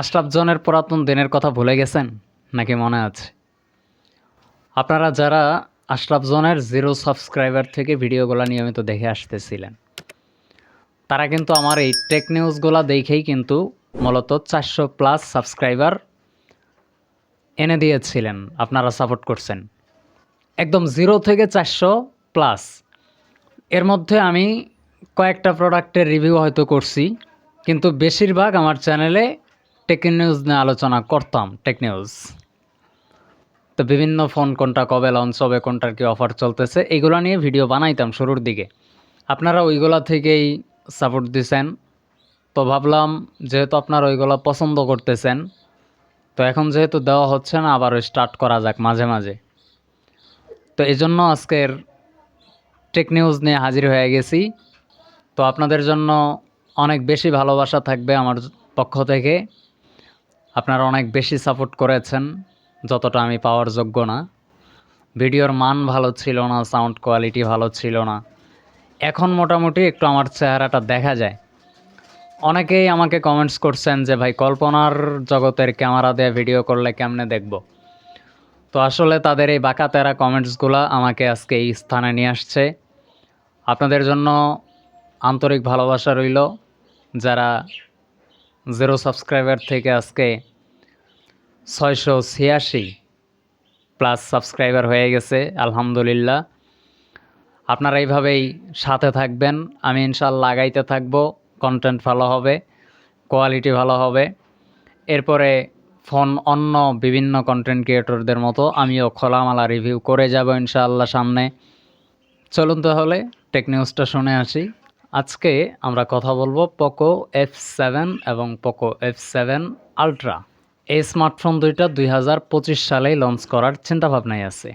আশরাফ জনের পুরাতন দিনের কথা ভুলে গেছেন? নাকি মনে আছে? আপনারা যারা আশরাফ জনের জিরো সাবস্ক্রাইবার থেকে ভিডিওগুলো নিয়মিত দেখে আসতেছিলেন, তারা কিন্তু আমার এই টেক নিউজগুলো দেখেই কিন্তু মূলত চারশো প্লাস সাবস্ক্রাইবার এনে দিয়েছিলেন, আপনারা সাপোর্ট করছেন। একদম জিরো থেকে চারশো প্লাস এর মধ্যে আমি কয়েকটা প্রোডাক্টের রিভিউ হয়তো করছি, কিন্তু বেশিরভাগ আমার চ্যানেলে টেক নিউজ নিয়ে আলোচনা করতাম টেক নিউজ তো বিভিন্ন ফোন কোনটা কবে লঞ্চ হবে, কোনটার কি অফার চলতেছে, এগুলো নিয়ে ভিডিও বানাইতাম শুরুর দিকে। আপনারা ওইগুলা থেকেই সাপোর্ট দিছেন। তো ভাবলাম, যেহেতু আপনারা ওইগুলো পছন্দ করতেছেন, তো এখন যেহেতু দেওয়া হচ্ছে না আবার স্টার্ট করা যাক মাঝে মাঝে। তো এই জন্য আজকের টেক নিউজ নিয়ে হাজির হয়ে গেছি। তো আপনাদের জন্য অনেক বেশি ভালোবাসা থাকবে আমার পক্ষ থেকে। আপনারা অনেক বেশি সাপোর্ট করেছেন, যতটা আমি পাওয়ার যোগ্য না। ভিডিওর মান ভালো ছিল না, সাউন্ড কোয়ালিটি ভালো ছিল না। এখন মোটামুটি একটু আমার চেহারাটা দেখা যায়। অনেকেই আমাকে কমেন্টস করছেন যে, ভাই, কল্পনার জগতের ক্যামেরা দিয়ে ভিডিও করলে কেমনে দেখব? তো আসলে তাদের এই বাঁকা তেরা কমেন্টসগুলো আমাকে আজকে এই স্থানে নিয়ে আসছে। আপনাদের জন্য আন্তরিক ভালোবাসা রইল। যারা জিরো সাবস্ক্রাইবার থেকে আজকে ছয়শো ছিয়াশি প্লাস সাবস্ক্রাইবার হয়ে গেছে, আলহামদুলিল্লাহ। আপনারা এইভাবেই সাথে থাকবেন, আমি ইনশাল্লাহ লাগাইতে থাকব কন্টেন্ট ভালো হবে কোয়ালিটি ভালো হবে। এরপরে ফোন অন্য বিভিন্ন কন্টেন্ট ক্রিয়েটরদের মতো আমিও খোলামালা রিভিউ করে যাব ইনশাআল্লাহ সামনে। চলুন তাহলে টেক নিউজটা শুনে আসি। আজকে আমরা কথা বলব পোকো এফ সেভেন এবং পোকো এফ সেভেন আলট্রা এই স্মার্টফোন দুইটা দুই হাজার পঁচিশ সালেই লঞ্চ করার চিন্তাভাবনায় আছে।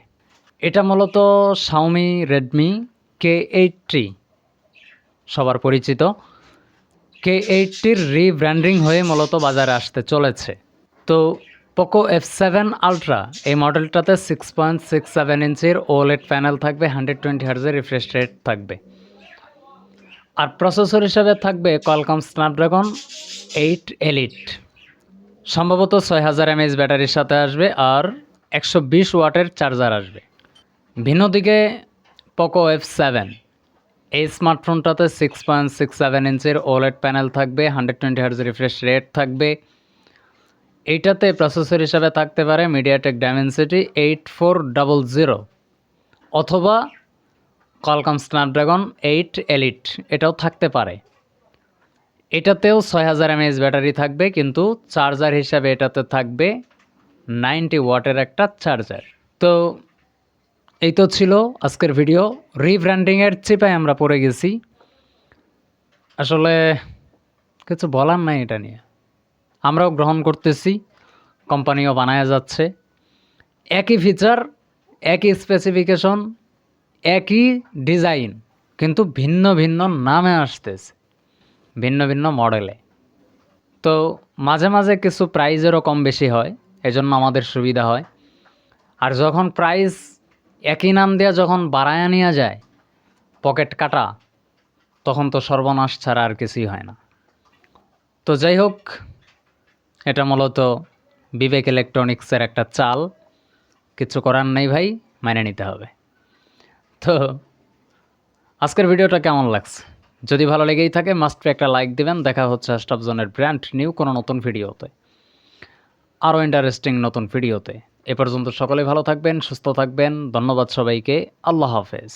এটা মূলত শাওমি রেডমি কে এইটটি সবার পরিচিত। কে এইটটির রিব্র্যান্ডিং হয়ে মূলত বাজারে আসতে চলেছে। তো পোকো এফ সেভেন আলট্রা এই মডেলটাতে সিক্স পয়েন্ট সিক্স সেভেন ইঞ্চির ওলেড প্যানেল থাকবে হান্ড্রেড টোয়েন্টি হার্জের রিফ্রেশ রেট থাকবে। আর প্রসেসর হিসাবে থাকবে কলকম স্ন্যাপড্রাগন এইট এলিট সম্ভবত ছয় হাজার এমএইচ ব্যাটারির সাথে আসবে আর একশো বিশ ওয়াটের চার্জার আসবে। ভিন্ন দিকে পোকো এফ সেভেন এই স্মার্টফোনটাতে সিক্স পয়েন্ট সিক্স সেভেন ইঞ্চের ওলেড প্যানেল থাকবে hundred twenty hertz refresh rate থাকবে। এইটাতে প্রসেসর হিসাবে থাকতে পারে MediaTek Dimensity eight four double zero অথবা কলকাম স্ন্যাপড্রাগন এইট এলিট, এটাও থাকতে পারে। এটাতেও ছয় হাজার এমএএইচ ব্যাটারি থাকবে, কিন্তু চার্জার হিসাবে এটাতে থাকবে নাইনটি ওয়াটের একটা চার্জার। তো এই তো ছিল আজকের ভিডিও। রিব্র্যান্ডিংয়ের চিপায় আমরা পড়ে গেছি। আসলে কিছু বলার নাই এটা নিয়ে। আমরাও গ্রহণ করতেছি, কোম্পানিও বানায়া যাচ্ছে। একই ফিচার একই স্পেসিফিকেশন একই ডিজাইন, কিন্তু ভিন্ন ভিন্ন নামে আসতেছে, ভিন্ন ভিন্ন মডেলে। তো মাঝে মাঝে কিছু প্রাইজেরও কম বেশি হয়, এজন্য আমাদের সুবিধা হয়। আর যখন প্রাইস একই নাম দেওয়া যখন বাড়ায়া নেওয়া যায়, পকেট কাটা, তখন তো সর্বনাশ ছাড়া আর কিছুই হয় না। তো যাই হোক, এটা মূলত বিবেক ইলেকট্রনিক্সের একটা চাল। কিছু করার নেই ভাই, মেনে নিতে হবে। তো আজকের ভিডিওটা কেমন লাগছে? যদি ভালো লেগেই থাকে মাস্ট একটা লাইক দিবেন। দেখা হচ্ছে জোনের ব্র্যান্ড নিউ কোনো নতুন ভিডিওতে। আরও ইন্টারেস্টিং নতুন ভিডিওতে। এ পর্যন্ত সকলে ভালো থাকবেন, সুস্থ থাকবেন। ধন্যবাদ সবাইকে। আল্লাহ হাফেজ।